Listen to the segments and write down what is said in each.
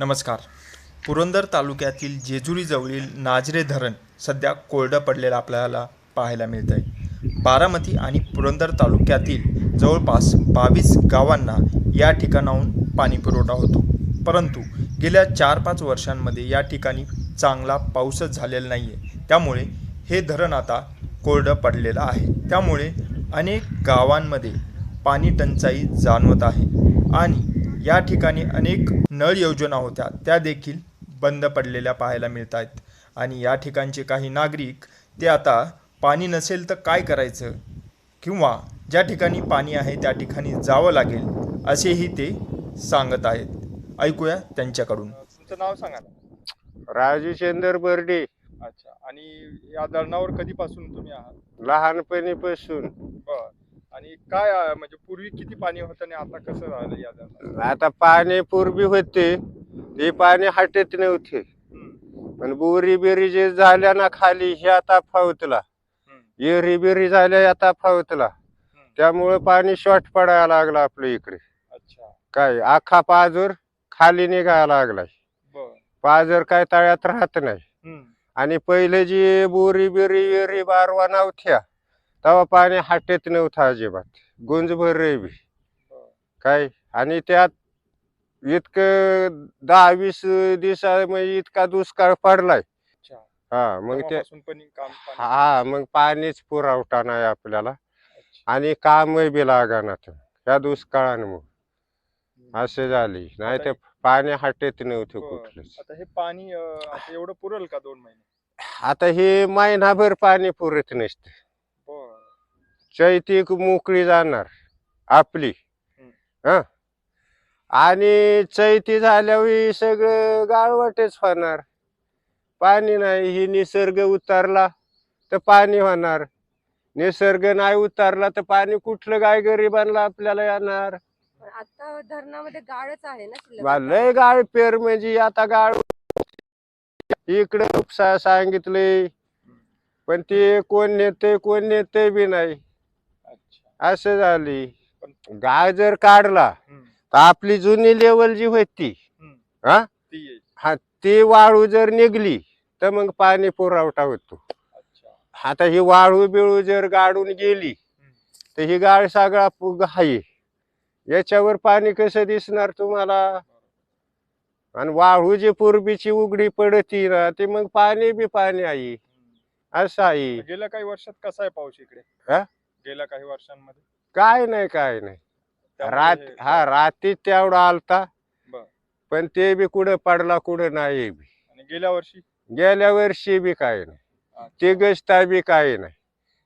नमस्कार. पुरंदर तालुक्यातील जेजुरीजवळील नाजरे धरण सध्या कोरडं पडलेलं आपल्याला पाहायला मिळतं आहे बारामती आणि पुरंदर तालुक्यातील जवळपास बावीस गावांना या ठिकाणाहून पाणी पुरवठा होतो. परंतु गेल्या चार पाच वर्षांमध्ये या ठिकाणी चांगला पाऊसच झालेला नाही आहे त्यामुळे हे धरण आता कोरडं पडलेलं आहे. त्यामुळे अनेक गावांमध्ये पाणी टंचाई जाणवत आहे आणि या ठिकाणी अनेक नळ योजना होत्या. त्या देखील बंद पडलेल्या पाहायला मिळत आहेत आणि या ठिकाणचे काही नागरिक ते आता पाणी नसेल तर काय करायचं? किंवा ज्या ठिकाणी पाणी आहे त्या ठिकाणी जावं लागेल असेही ते सांगत आहेत. ऐकूया त्यांच्याकडून. तुमचं नाव सांगा ना. राजूचंद्र बर्डे. अच्छा. आणि या धरणावर कधीपासून तुम्ही आहात? लहानपणीपासून. काय म्हणजे पूर्वी किती पाणी होतं आणि आता कसं या धरणात आता पाणी पूर्वी होते ते पाणी हटत नव्हते. हम्म, पण बोरी बिरी जे झाल्या ना खाली हे आता फावतला. हम्म, एरी बिरी झाल्या आता फावतला. हम्म. त्यामुळे पाणी शॉर्ट पडायला लागलं आपल्या इकडे. अच्छा. काय आखा पाजर खाली निघायला लागलाय. बर. पाजर काय तळ्यात राहत नाही. हम्म, आणि पहिले जी बोरी बिरी एरी बारवा नव्हत्या तेव्हा पाणी हटत नव्हतं अजिबात. गुंज भर बी. बर. काय? आणि त्यात इतकं दहा वीस दिवसा म्हणजे इतका दुष्काळ पडलाय. हा मग ते हा मग पाणीच पुरवठा नाही आपल्याला. आणि काम बी लागणार ह्या दुष्काळामुळे. असे झाले. नाही तर पाणी हटत नव्हतं. कुठलंच. आता हे पाणी एवढं पुरेल का दोन महिने? आता हे महिनाभर पाणी पुरत नसतं. चैतिक मोकळी जाणार आपली. ह. आणि चैती झाल्यावर हे सगळं गाळवाटेच होणार. पाणी नाही ही निसर्ग उतारला तर पाणी होणार. निसर्ग नाही उतारला तर पाणी कुठलं गाय गरिबांना आपल्याला येणार? आता धरणामध्ये गाळच आहे ना. लय गाळ पेर म्हणजे आता गाळ इकडं उपसा सांगितले पण ते कोण नेते कोण नेते बी नाही. असं झाली. गाळ जर काढला तर आपली जुनी लेवल जी होती. हा? हा ती वाळू जर निघली तर मग पाणी पुरवठा होतो. आता ही वाळू बिळू जर गाडून गेली तर ही गाळ सगळा आहे. याच्यावर पाणी कसं दिसणार तुम्हाला? आणि वाळू जी पूर्वीची उघडी पडती ना ते मग पाणी बी पाणी आहे. हम्म. असं आहे. गेल्या काही वर्षात कसा आहे पाऊस इकडे? हा? गेल्या काही वर्षांमध्ये? काय नाही काय नाही. त्यामुळे रात हे- हा रात्री तेवढा आलता. बर. पण ते बी कुठं पडला कुठं नाही बी. आणि गेल्या वर्षी? गेल्या वर्षी बी काय नाही. अच्छा. ते गस्ता बी काय नाही.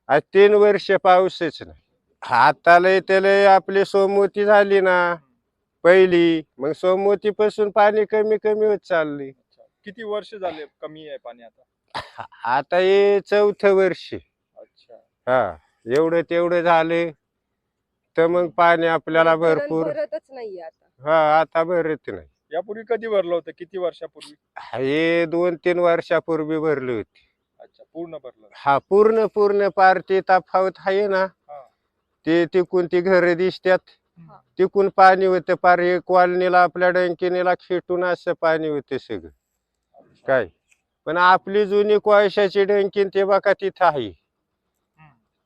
आज तीन वर्ष पाऊसच नाही. हाताला त्याला आपली सोमवती झाली ना. पहिली. मग सोमवती पासून पाणी कमी कमी होत चालली. अच्छा. किती वर्ष झाले कमी आहे पाणी आता? आता हे चौथं वर्ष. अच्छा. हा. एवढं तेवढं झाले तर मग पाणी आपल्याला भरपूर भरतच नाहीये आता. हा आता भरत नाही. यापूर्वी कधी भरलं होतं? किती वर्षापूर्वी? हे दोन तीन वर्षापूर्वी भरली होती. अच्छा पूर्ण भरलं हा पूर्ण पूर्ण पार ते तफावत आहे ना हा. ते तिकून ती घर दिसतात. हा. तिकून पाणी होतं पार हे कॉलनीला आपल्या डंकिनीला खेटून असं पाणी होतं सगळं. काय? पण आपली जुनी कोळशाची डंकीन ते बघा तिथं आहे.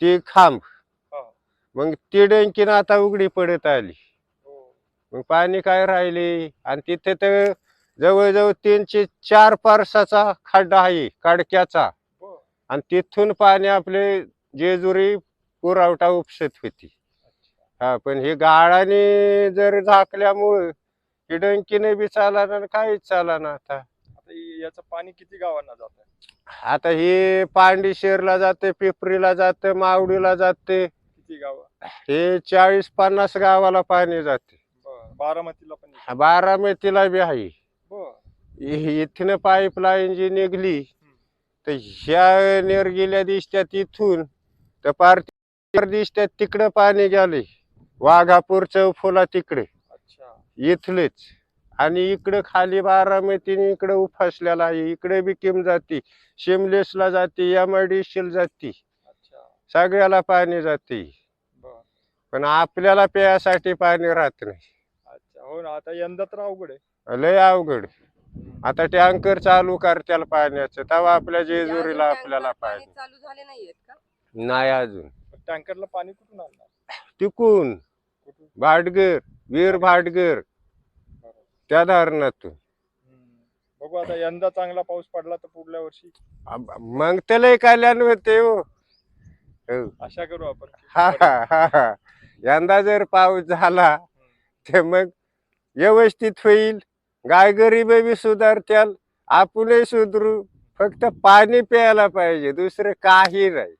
ती खांब. मग ती डंकीन आता उघडी पडत आली हो. मग पाणी काय राहिले आणि तिथे तर जवळजवळ तीनशे चार पारसाचा खड्डा आहे काडक्याचा. आणि तिथून पाणी आपले जेजुरी पुरवठा उपसत होती. हा पण हे गाळाने जर झाकल्यामुळं ही डंकीने बी आणि काहीच चालना आता आता याचं पाणी किती गावांना जात आता हे पांडिशेरला जाते पिपरीला जाते मावडीला जाते. किती गाव? हे चाळीस पन्नास गावाला पाणी जाते. बर बारामतीला पण येतं. बारामतीला बी आहे. बर. इ- इथनं पाईपलाईन जी निघली तर ह्या निर्गिल्या दिसत्यात इथून तर पार तिकडं दिसत्यात तिकडं पाणी गेले. वाघापूर चौफुला तिकडे. अच्छा. इथलेच. आणि इकडं खाली बारामतीने इकडं उफासलेला आहे. इकडे बी किम जाती. शिमलेसला जाते एमआयडीसीला जाती. अच्छा. सगळ्याला पाणी जाते. पण आपल्याला प्यायसाठी पाणी राहत नाही. अच्छा हो ना. आता यंदा तर अवघड आहे. लय अवघड. आता टँकर चालू कर त्याला पाण्याचं. तेव्हा आपल्या जेजुरीला अजून आपल्याला पाणी चालू झाले नाहीयेत का? नाही अजून. टँकरला पाणी कुठून आणणार? तिकून कुठून? भाटगर वीर भाटगर त्या धरणातून. बघू आता यंदा चांगला पाऊस पडला तर पुढल्या वर्षी. मग तर लय कल्याण होते हो. हो. आशा करू आपण. हा हा हा हा. यंदा जर पाऊस झाला तर मग व्यवस्थित होईल. गाय गरीब बी सुधारत्याल. आपणही सुधरू. फक्त पाणी प्यायला पाहिजे. दुसरं काही नाही.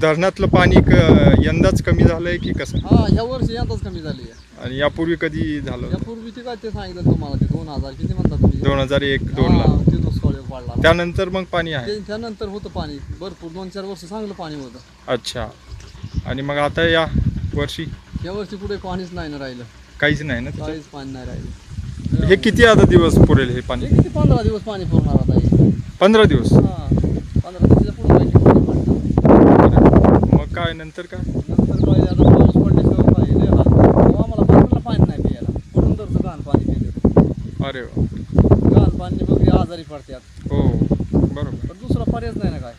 धरणातलं पाणी क- यंदाच कमी झालंय की कसं? हा ह्या वर्षी यंदाच कमी झाली आहे आणि यापूर्वी कधी झालं? यापूर्वी ते काय ते सांगितलं तुम्हाला ते दोन हजार किती म्हणता तुम्ही? दोन हजार एक दोन ला. हा, ते दुष्काळ पडला. त्यानंतर मग पाणी आहे? ते- त्यानंतर होतं पाणी भरपूर दोन चार वर्ष चांगलं पाणी होतं. अच्छा. आणि मग आता या वर्षी? या वर्षी पुढे पाणीच नाही ना राहिलं. काहीच नाही ना त्याच्यात? काहीच पाणी नाही राहिलं. हे किती आता दिवस पुरेल हे पाणी? किती पंधरा दिवस पाणी पुरणार आता हे. पंधरा दिवस? हा पंधरा दिवसाच्या पुढे पाहिजे पाणी पडतं. मग काय नंतर काय नंतर काय आता पाऊस पडल्याशिवाय काय लय हाल. तेव्हा आम्हाला पाण्याला पाणी नाही प्यायला. घाण पाणी पिलं अरे वा. घाण पाणी बघली आजारी पडतात. हो बरोबर. पण दुसरा पर्यायच नाही ना काय?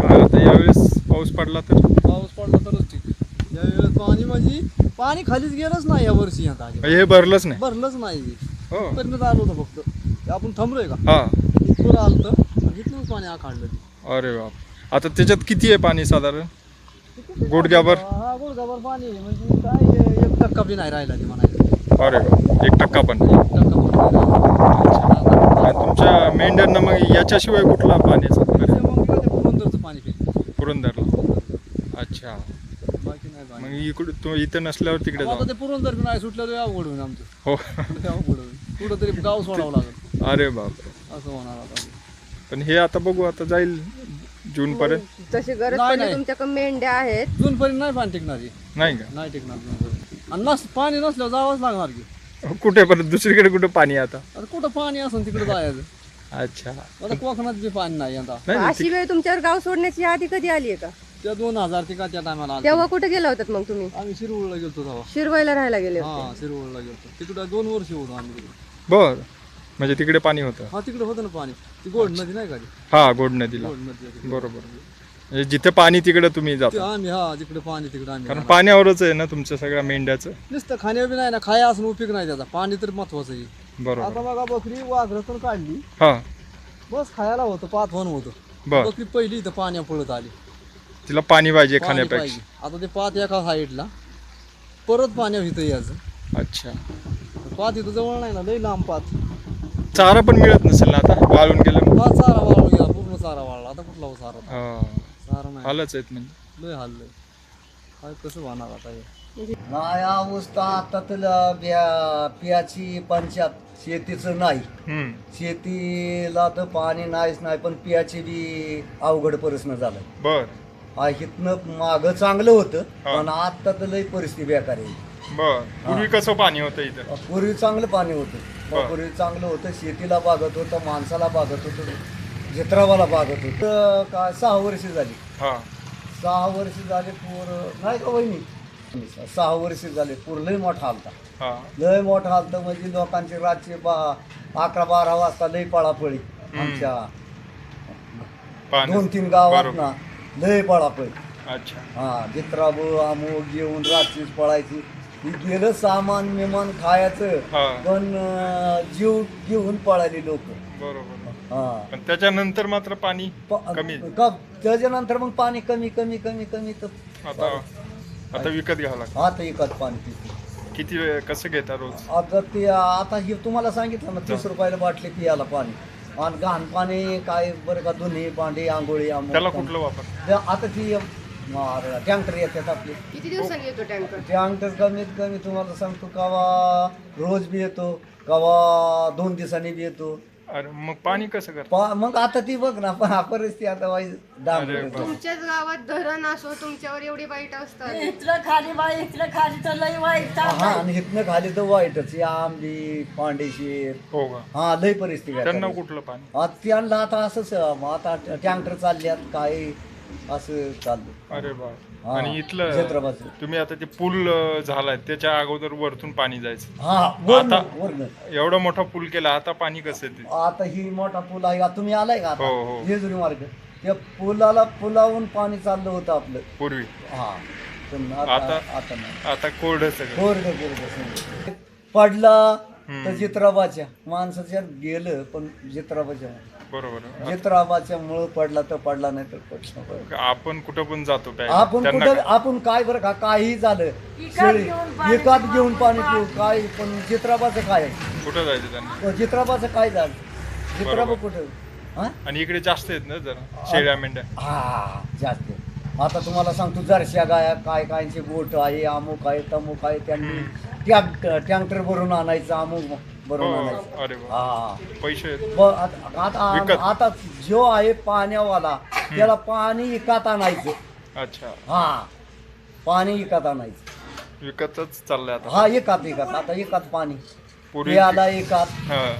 काय आता यावेळेस पाऊस पडला तर? पाऊस पडला तरच ठीक. यावेळेस पाणी म्हणजे पाणी खालीच गेलंच नाही या वर्षी आता म्हणजे हे भरलंच नाही. भरलंच नाही. हो. पर्यंत आलं होतं फक्त. आपण थांबलोय का? हा. इथून आलं तर इथूनच पाणी आखाडलं. ते. अरे बाप. आता त्याच्यात किती आहे पाणी साधारण? गुडघ्याभर हा पाणी आहे. म्हणजे काय एक टक्का बी नाही राहिला ते म्हणायचं अरे वा एक टक्का पण नाही. एक टक्का पण नाही राहिला. आणि तुमच्या मेंढ्यांना मग याच्याशिवाय कुठला पाण्याचा मग ते पुरंदरचं पाणी पिते पुरंदरला. अच्छा. बाकी नाही पाणी मग इकडे तो इथं नसल्यावर तिकडे आता जाऊ. ते पुरंदर बी नाही सुटलं तर अवघड होईल आमचं. हो. लय अवघड होईल. कुठं तरी गाव सोडावं लागेल. अरे बाप असं होणार आता. पण हे आता बघू आता जाईल. जून पर्यंत? तशी गरज नाही, पडली नाही. तुमच्याकडे मेंढ्या आहेत. जूनपर्यंत नाही पाणी टिकणार हे. नाही का? नाही टिकणार जूनपर्यंत आणि नस पाणी नसल्यावर जावंच लागणार की. कुठे परत दुसरीकडे कुठे पाणी आहे आता? आता कुठं पाणी असेल तिकडे जायचं. अच्छा. आता कोकणात बी पाणी नाही आता नाही नाही, अशी वेळ तुमच्यावर गाव सोडण्याची आधी कधी आली आहे का? त्या दोन हजार ते का त्या टायमाला तेव्हा कुठे गेला होतात मग तुम्ही? आम्ही शिरवळला गेलतो तेव्हा. शिरवायला राहायला गेले होते. हा शिरवळला गेलतो. तिकडे दोन वर्ष होतो आम्ही तिकडे. बर. म्हणजे तिकडे पाणी होतं. हा तिकडे होतं ना पाणी. ती गोड नदी नाही का ती? हा गोड नदीला. गोड नदी आहे तिकडे. बरोबर. म्हणजे जिथे पाणी तिकडे तुम्ही ते जाता आम्ही हा तिकडे पाणी तिकडे आम्ही कारण. पाण्यावरच आहे ना तुमच्या सगळ्या मेंढ्याचं? नुसतं खाण्या बी नाही ना खाया असून उपयोग नाही त्याचा. पाणी तर महत्वाचं आहे. बरोबर. आता बघा बकरी वाघरातून काढली. हा. बस खायला होतं पाच वन होतं. बर. बकरी पहिली इथं पाण्या पळत आली. तिला पाणी पाहिजे पाणी खाण्यापेक्षा. पाहिजे. आता ते पात एका साईडला. परत पाण्यावर इथं यायचं. अच्छा. पात इथं जवळ नाही ना लई लांब पात. चारा पण मिळत नसेल ना आता? वाळून गेलं. चारा वाळून गेला पूर्ण चारा वाळला. आता कुठला हो चारा? चारा नाही. आलंच आहेत म्हणजे. लय हाल लय काय कसं होणार आता हे? नाही अवस्था आता तर बिया पियाची पंचायत शेतीचं नाही. हम्म, शेतीला तर पाणी नाहीच नाही पण पियाची बी अवघड प्रश्न झालाय बर. हा इथनं माग चांगलं होतं हा. पण आता तर लई परिस्थिती बेकार आहे. बर. पूर्वी कसं पाणी होतं इथं? पूर्वी चांगलं पाणी होतं. पूर्वी चांगलं होतं शेतीला बागत होतं माणसाला बागत होतं जित्रावाला बागत होतं. काय सहा वर्ष झाली. हा. सहा वर्ष झाले पूर नाही का वहिनी? सहा वर्ष झाले पूर लई मोठा आलता. हा. लय मोठा आलत म्हणजे लोकांचे रातचे बा अकरा बारा वाजता लय पळापळी आमच्या दोन तीन गावात. ना लय पळापळी. अच्छा. हा जित्राबू अमुक घेऊन रात्रीच पळायची. ही गेलं सामान मिमान खायचं हा. पण अं, जीव घेऊन पळाली लोक. बरोबर. हा. पण त्याच्यानंतर मात्र पाणी प- कमी. का त्याच्यानंतर मग पाणी कमी कमी कमी कमी तर आता आता विकत घ्यावं लागतं. आता एकाच पाणी पितो. किती वेळ कसं घेता रोज? आता ते आता हे तुम्हाला सांगितलं ना तीस रुपयाला बाटली पियाला पाणी. आणि घाण पाणी काय बरं का दोन्ही भांडी आंघोळी आंघोळ त्याला कुठलं वापर? आता ती टँकर येतात आपले. किती दिवसांनी येतो टँकर? टँकर कमीत कमी तुम्हाला सांगतो कवा रोज बी येतो कवा दोन दिवसांनी बी येतो. अरे मग पाणी कसं करता? पा- मग आता ती बघ ना पण परिस्थिती आता वाईट अरे पडत. तुमच्याच गावात धरण असो तुमच्यावर एवढी वाईट असतात. इथलं खाली बाई इथलं खाली तर लई वाईट हा आणि इथनं खाली तर वाईटच. या आंबी पांडेशीर हो का? हा लय परिस्थिती आहे. त्यांना कुठलं पाणी? आता त्यांना आता असंच मग आता टँकर चालल्यात काय असं चाललं अरे बा हा, आणि इथलं क्षेत्रपासून तुम्ही आता ते पूल अं, झालाय त्याच्या अगोदर वरतून पाणी जायचं. हा वरनं आता- वरनं. एवढा मोठा पूल केला आता पाणी कसं येते आता ही मोठा पूल आहे. आता तुम्ही आलाय का हो, हो. आता जेजुरी मार्ग. त्या पुलाला पुलावून पाणी चाललं होतं आपलं. पूर्वी. हा. पण आता आता- आता नाही. आता कोरड सगळं. पडला तर चित्राबाच्या माणसाच्या गेलं पण चित्राबाच्या बरोबर. चित्राबाच्या मुळे पडला तर पडला नाही तर बरं. आपण कुठं पण जातो. आपण त्यांना कुठं काय? आपण काय बरं का काही झालं. शेळी घेऊन पाणी एकात घेऊन पाणी पिऊ. काय पण चित्राबाचं काय? आहे? कुठं जायचं त्यांना? चित्राबाचं काय झालं? चित्राबा कुठं? हा? आणि इकडे जास्त आहेत ना जरा? शेळ्या मेंढ्या. हा जास्त आता तुम्हाला सांगतो जरशा गाया काय कायचे गोट आहे अमुक आहे तमुक आहे त्यांनी टँक टँकर भरून आणायचं अमुक भरून हो, आणायचं अरे वा. हा पैसे आहेत. ब- आता आता विकत. आता जो आहे पाण्यावाला त्याला पाणी विकत आणायचं. अच्छा. हा. पाणी विकत आणायचं. विकतच चाललंय आता. हा एकात एकात. आता एकात पाणी. पूर्वी एकात. हा.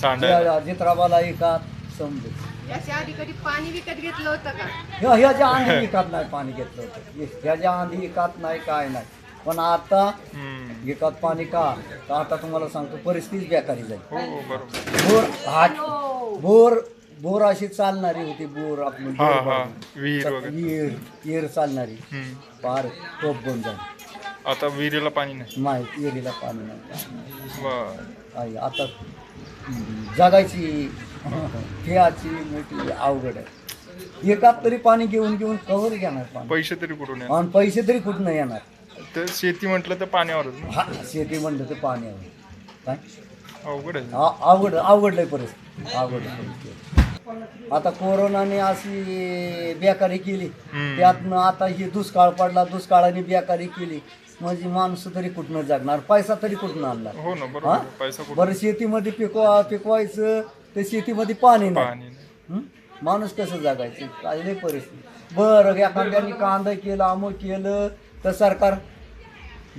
सांडायला. जित्राबाला एकात. समजे. याच्या आधी कधी पाणी विकत घेतलं होतं का? ह्या- ह्याच्या आधी विकत नाही पाणी घेतलं होतं. ह्याच्या आधी विकत नाही काय नाही. पण आता हम्म. विकत पाणी का? तर आता तुम्हाला सांगतो परिस्थिती बेकारी जाईल हो हो, बरोबर. बोर हा बोर बोर अशी चालणारी होती बोर हा हा. बाजू. विहीर वगैरे. विहीर विहीर चालणारी. हम्म. पार टोप बंद झाली. आता विहिरीला पाणी नाही? नाही विहिरीला पाणी नाही. काय नाही. बर. आहे आता हम्म, जगायची खेळाची मोठी अवघड आहे. एकात तरी पाणी घेऊन घेऊन कवर घेणार पाणी. पैसे तरी कुठून येणार? आणि पैसे तरी कुठनं येणार? तर शेती म्हटलं तर पाण्यावरच ना? हा शेती म्हणलं तर पाणी आहे काय? अवघड आहे. आ- अवघड अवघडलंय परिस्थिती. अवघड परिस्थिती. आता कोरोनाने अशी बेकारी केली. हम्म. त्यातनं आता ही दुष्काळ पडला दुष्काळाने बेकारी केली. म्हणजे माणसं तरी कुठनं जगणार? पैसा तरी कुठनं आणणार? हो ना? बरोबर. आहे. पैसा कुठून बरं शेतीमध्ये पिकवा पिकवायचं तर शेतीमध्ये पाणी नाही. पाणी नाही. हं? माणूस कसं जगायचं? काय लय परिस्थिती. बरं एखाद्याने कांदा केलं अमुक केलं तर सरकार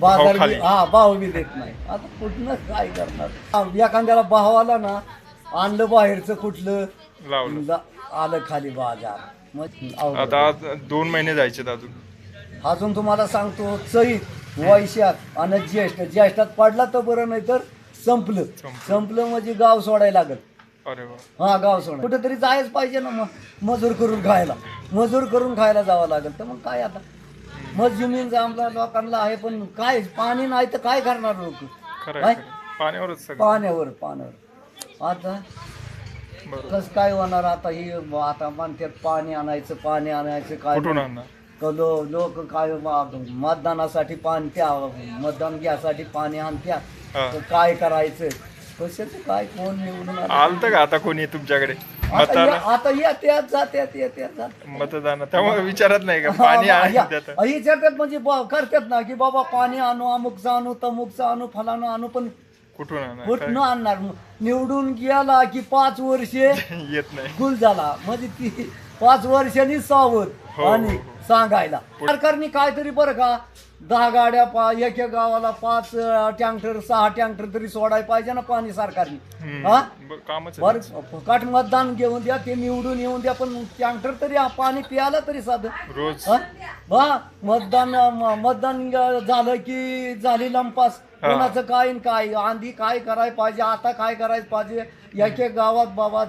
बाजार भाव खाली. हा भाव बी देत नाही. आता कुठनं काय करणार? हा, एखाद्याला भाव आला ना आणलं बाहेरचं कुठलं लावलं. आलं खाली बाजार. मग अवघड. आता दोन महिने जायचे अजून. अजून तुम्हाला सांगतो चैत वैशाख आणि ज्येष्ठ. ज्येष्ठात पडला तर बरं नाही तर संपलं. संपलं. म्हणजे गाव सोडायला अरे वा. हा गाव सोडा कुठेतरी जायच पाहिजे ना मग. मजूर करून खायला. मजूर करून खायला जावं लागेल. तर मग काय आता? मग जमीन जमला लोकांना आहे पण काय पाणी नाही तर काय करणार लोक? खरं काय? आहे, खरं आहे. पाण्यावरच सगळं. पाण्यावर पाण्यावर. आता बरोबर. कसं काय होणार आता ही? आता म्हणतात पाणी आणायचं पाणी आणायचं काय कुठून आणणार? लो लोक काय मा- मतदानासाठी पाणी त्या मतदान घ्यासाठी पाणी आणत्या. हा. तर काय करायचं? कशाचं काय कोण निवडून आलं? आलत का आता कोणी तुमच्याकडे? आता या- जात्यात मतदान त्यामुळे विचारत नाही का? पाणी त्यात ही विचारतात म्हणजे ब- करतात ना की बाबा पाणी आणू अमुकचं आणू तमुकचं आणू फलानं आणू पण कुठून आणणार? आणणार? निवडून गेला की पाच वर्षे? येत नाही. गुल झाला. म्हणजे ती पाच वर्षांनी सावध हो, आणि हो, हो. सांगायला. सरकारने काहीतरी बरं का दहा गाड्या पा एक एक गावाला पाच टँकर सहा टँकर तरी सोडायला पाहिजे ना पाणी सरकारने. हा? कामच बरं फुकाट मतदान घेऊन द्या ते निवडून येऊन द्या पण टँकर तरी आ- पाणी प्यायला तरी साधं. रोज. हा? बा मतदान म- मतदान झालं की झाली लंपास. हा. कोणाचं काय न काय आंधी काय करायला पाहिजे आता काय करायला पाहिजे एक एक गावात बाबा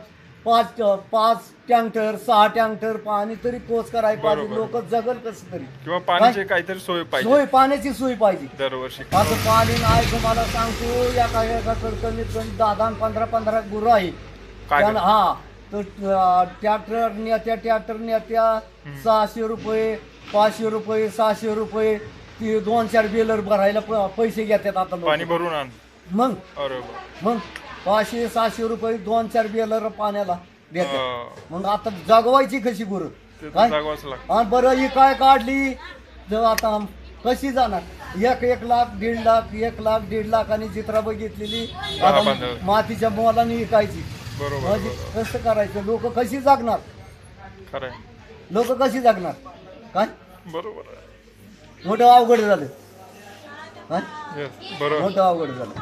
पाच पाच टँकर सहा टँकर पाणी तरी पोच करायला पाहिजे. लोक जगल कसं तरी. किंवा पाण्याची काहीतरी सोय पाहिजे. सोय पाण्याची सोय पाहिजे. दरवर्षी. आता पाणी नाही तुम्हाला सांगतो एका एकाकडे कमीत कमी दहा दहा पंधरा पंधरा गुरं आहे. हा तर ट्रॅक्टर नेत्या ट्रॅक्टर नेत्या सहाशे रुपये पाचशे रुपये सहाशे रुपये ती दोन चार बेलर भरायला पैसे घेतात आता. पाणी भरून आण. मग. मग? पाचशे सहाशे रुपये दोन चार बेलर पाण्याला देतात. हा. मग आता जगवायची कशी गुरु ते तर काय? जागवाच लागतं. आणि बरं ही काय काढली? तर आता कशी जाणार? एक एक लाख दीड लाख एक लाख दीड लाख आणि चित्रा बघितलेली. आता. मातीच्या मोलाने विकायची. बरोबर म्हणजे बरोबर. कसं करायचं? लोक कशी जगणार? खरं आहे. लोक कशी जगणार? काय? बरोबर मोठं अवघड झालं. काय? Yes, बरोबर. मोठं अवघड झालं.